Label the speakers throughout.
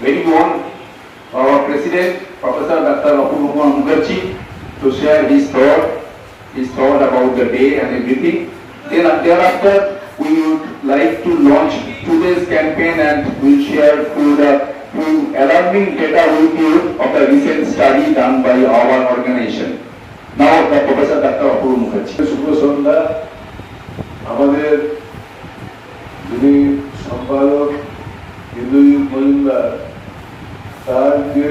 Speaker 1: very known our president, Professor Dr. Apurva Mukherjee, to share his thought, his thought about the day and everything. Then uh, thereafter, we would like to launch today's campaign and we'll share through the through alarming data with you of the recent study done by our organization. Now, the Professor Dr. Apurva Mukherjee.
Speaker 2: শুভ সন্ধ্যা আমাদের যিনি সম্পাদক Hindu Majumdar যে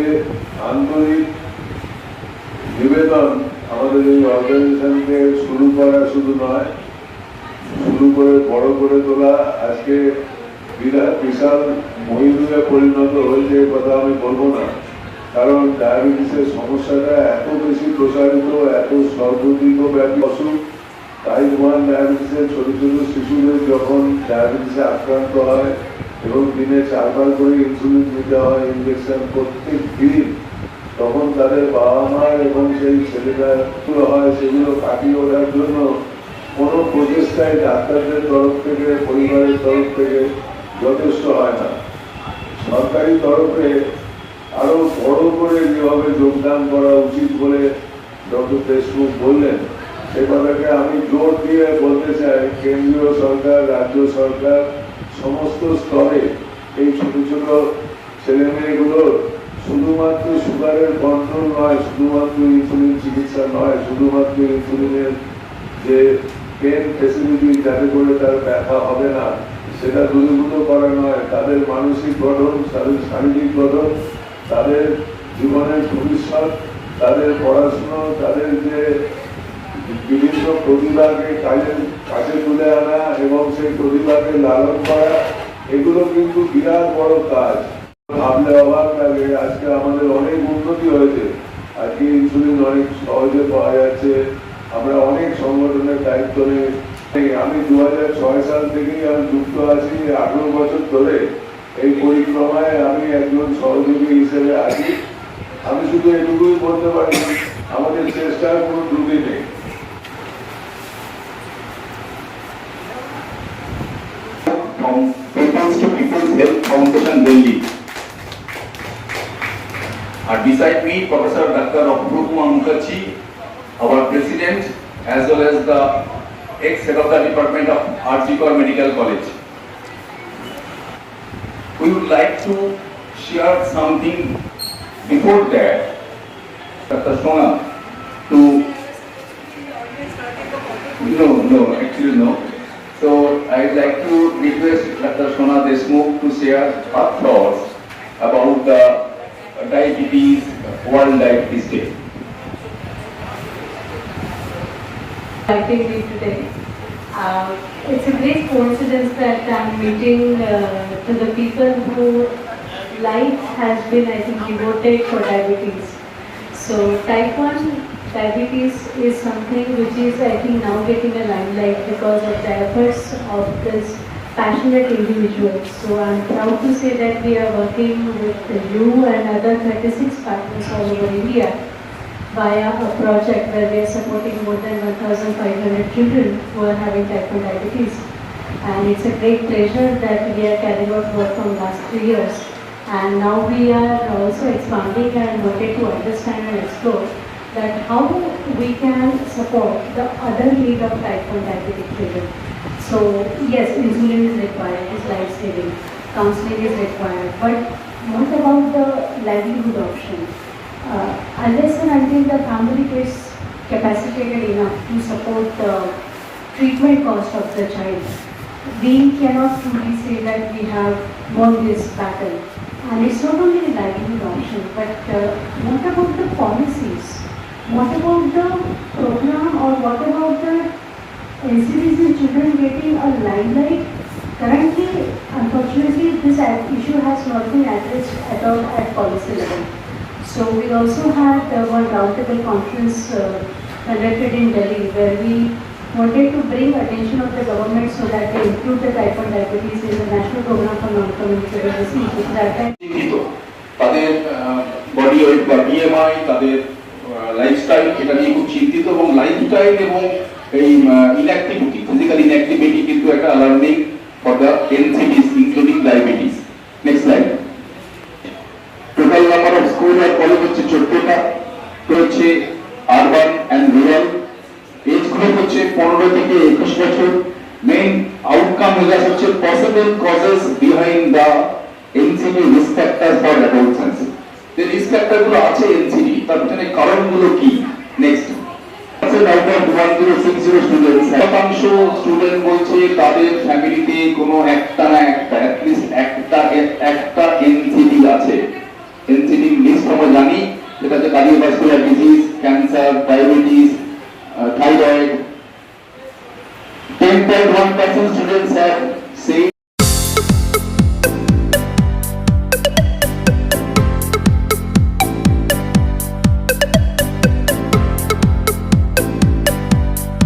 Speaker 2: আন্তরিক নিবেদন আমাদের এই অর্গানাইজেশনকে শুরু করা শুধু নয়, শুরু করে বড় করে তোলা। আজকে বিরাট বিশাল মহিরুহে পরিণত হয়েছে এই কথা আমি বলব না। কারণ ডায়াবেটিসের সমস্যাটা এত বেশি প্রসারিত, এত সর্বদিকব্যাপী অসুখ। টাইপ ওয়ান ডায়াবেটিসের ছোট ছোট শিশুদের যখন ডায়াবেটিসে আক্রান্ত হয় এবং দিনে চারবার করে ইনসুলিন দিতে হয় ইঞ্জেকশন প্রত্যেক দিন তখন তাদের বাবা মা এবং সেই ছেলেরা যেগুলো হয় সেগুলো কাটিয়ে ওঠার জন্য কোনো প্রচেষ্টাই ডাক্তারদের তরফ থেকে, পরিবারের তরফ থেকে যথেষ্ট হয় না। সরকারি তরফে আরও বড় করে যেভাবে যোগদান করা উচিত বলে ডক্টর দেশমুখ বললেন সে আমি জোর দিয়ে বলতে চাই, কেন্দ্রীয় সরকার, রাজ্য সরকার, সমস্ত স্তরে এই ছোট ছোট ছেলে মেয়েগুলোর শুধুমাত্র সুগারের কন্ট্রোল নয়, শুধুমাত্র ইনসুলিন চিকিৎসা নয়, শুধুমাত্র ইনসুলিনের যে পেন ফেসিলিটি যাতে করে তার ব্যথা হবে না, সেটা দূরীভূত করা নয়। তাদের মানসিক গঠন, তাদের শারীরিক গঠন, তাদের জীবনের ভবিষ্যৎ, তাদের পড়াশুনো, তাদের যে বিভিন্ন প্রতিভাকে কাজে কাজে তুলে আনা এবং সেই প্রতিভাকে লালন করা, এগুলো কিন্তু বিরাট বড় কাজ। ভাবলে অবাক লাগে, আজকে আমাদের অনেক উন্নতি হয়েছে। আজকে ইনসুলিন অনেক সহজে পাওয়া যাচ্ছে। আমরা অনেক সংগঠনের দায়িত্ব নিয়ে, এই আমি দু সাল থেকেই আমি যুক্ত আছি, আঠেরো বছর ধরে। এই পরিক্রমায় আমি একজন সহযোগী হিসেবে আছি। আমি শুধু এটুকুই বলতে পারি, আমাদের চেষ্টার কোনো ত্রুটি নেই।
Speaker 1: Foundation, Delhi. And beside me, Professor Dr. Apurva Mukherjee, our president, as well as the ex-head of the Department of Arjikor Medical College. We would like to share something before that, Dr. Sona, to no, no, actually no. I'd like to request Dr. Sona Deshmukh to share her thoughts about the diabetes, World Diabetes Day.
Speaker 3: inviting me today. Uh, It's a great coincidence that I'm meeting uh, to the people who life has been, I think, devoted for diabetes. So type 1 diabetes is something which is, I think, now getting a limelight because of the efforts of this passionate individuals. So I'm proud to say that we are working with you and other 36 partners all over India via a project where we are supporting more than 1,500 children who are having type 1 diabetes. And it's a great pleasure that we are carrying out work from last three years. And now we are also expanding and working to understand and explore that how we can support the other need of type 1 diabetic children. So yes, insulin is required, it is life-saving, counseling is required, but what about the livelihood option? Uh, unless and until the family is capacitated enough to support the treatment cost of the child, we cannot truly say that we have won this battle. And it's not only the livelihood option, but uh, what about the policies? What about the program or what about the NCDs and children getting a limelight? Currently, unfortunately, this issue has not been addressed at all at policy level. So we also had uh, one roundtable conference uh, conducted in Delhi where we wanted to bring attention of the government so that they include the type 1 diabetes in the national program for non-communicable disease, which is at that
Speaker 1: চিহ্নিত তাদের body weight বা BMI তাদের lifestyle এটা নিয়ে খুব চিন্তিত এবং lifestyle এবং এই ইনঅ্যাক্টিভিটি ফিজিক্যাল ইনঅ্যাক্টিভিটি কিন্তু একটা alarming for the NCDs including diabetes next slide total number of school R college হচ্ছে চোদ্দটা। হচ্ছে urban and rural age group হচ্ছে পনেরো থেকে একুশ বছর। মেইন আউটকাম মেজার্স হচ্ছে possible causes behind the NCD risk factor for adolescence যে রিস্ক ফ্যাক্টরগুলো আছে এনসিডি তার পিছনে কারণগুলো কি next out of one zero six zero student শতাংশ স্টুডেন্ট বলছে তাদের ফ্যামিলিতে কোনো একটা না একটা একটা এনসিডি আছে। এনসিডি লিস্ট আমরা জানি সেটা হচ্ছে cardiovascular disease cancer diabetes thyroid 10.1% students have